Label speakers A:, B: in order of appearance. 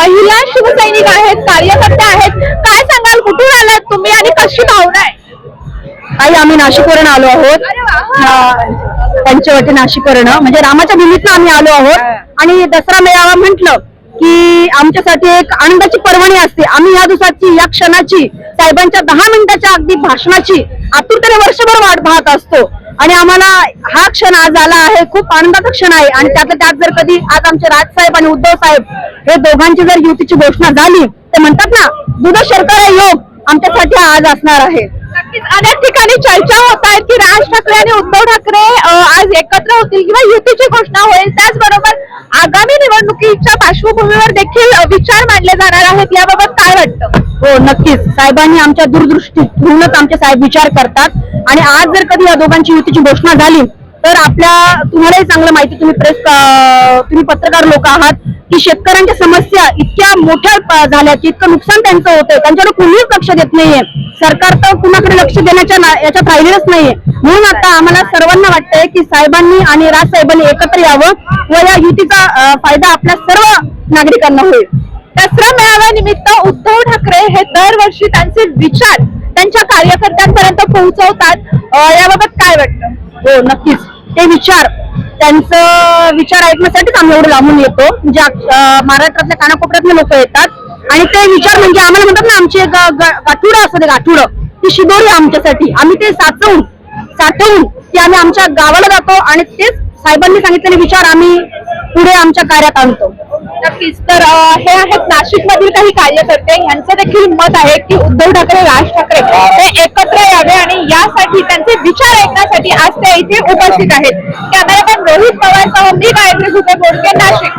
A: महिला शिवसैनिक आहेत कार्यकर्ते आहेत. काय सांगाल? कुठून आलात तुम्ही आणि कशी भावना आहे?
B: काही आम्ही नाशिकवरून आलो आहोत. पंचवटी नाशिकवरून. म्हणजे रामाच्या निमित्त आम्ही आलो आहोत. आणि दसरा मेळावा म्हटलं की आमच्यासाठी एक आनंदाची पर्वणी असते. आम्ही या दिवसाची या क्षणाची साहेबांच्या दहा मिनिटाच्या अगदी भाषणाची आतुरतेने वर्षभर वाट पाहत असतो. आणि आम्हाला हा क्षण आज आला आहे खूप आनंदाचा क्षण आहे. आणि त्यातल्या त्यात जर कधी आज आमचे राजसाहेब आणि उद्धव साहेब हे दोघांची जर युतीची घोषणा झाली ते म्हणतात ना दुध शर्करा योग आमच्यासाठी आज असणार आहे.
A: अनेक ठिकाणी चर्चा होत आहेत की राज ठाकरे आणि उद्धव ठाकरे आज एकत्र होतील किंवा युतीची घोषणा होईल. त्याचबरोबर आगामी निवडणुकीच्या पार्श्वभूमीवर देखील विचार मांडले जाणार आहेत. याबाबत
B: हो नक्कीच. साहेबांनी आमच्या दूरदृष्टीतूनच आमचे साहेब विचार करतात. आणि आज जर कधी या दोघांची युतीची घोषणा झाली तर आपल्या तुम्हालाही चांगलं माहिती तुम्ही प्रेस तुम्ही पत्रकार लोक आहात की शेतकऱ्यांच्या समस्या इतक्या मोठ्या झाल्या की इतकं नुकसान त्यांचं होतंय. त्यांच्याकडे कुणीच लक्ष देत नाहीये. सरकार तर कुणाकडे लक्ष देण्याच्या याच्यात राहिलेलंच नाहीये. म्हणून आता आम्हाला सर्वांना वाटतंय की साहेबांनी आणि राज साहेबांनी एकत्र यावं व या युतीचा फायदा आपल्या सर्व नागरिकांना होईल.
A: दसरा मेळाव्यानिमित्त उद्धव ठाकरे हे दरवर्षी त्यांचे विचार त्यांच्या कार्यकर्त्यांपर्यंत पोहोचवतात. याबाबत काय वाटतं?
B: हो नक्कीच. ते विचार त्यांचं विचार ऐकण्यासाठीच आम्ही एवढं लांबून येतो. म्हणजे महाराष्ट्रातल्या कानाकोपऱ्यातले लोक येतात. आणि ते विचार म्हणजे आम्हाला म्हणतात ना आमची एक ग- गाठुडं असं ते गाठुडं ती शिदोरी आमच्यासाठी. आम्ही ते साचवून साठवून ते आम्ही आमच्या गावाला जातो आणि तेच साहेबांनी सांगितलेले विचार आम्ही पुढे आमच्या कार्यात आणतो.
A: नक्कीच. तर हे आहेत नाशिक मधील काही कार्यकर्ते. यांचं देखील मत आहे की उद्धव ठाकरे राज ठाकरे हे एकत्र यावे आणि यासाठी त्यांचे विचार ऐकण्यासाठी आज ते इथे उपस्थित आहेत. कॅमेरामॅन रोहित पवार सह मी गायत्री झुके बोडके नाशिक.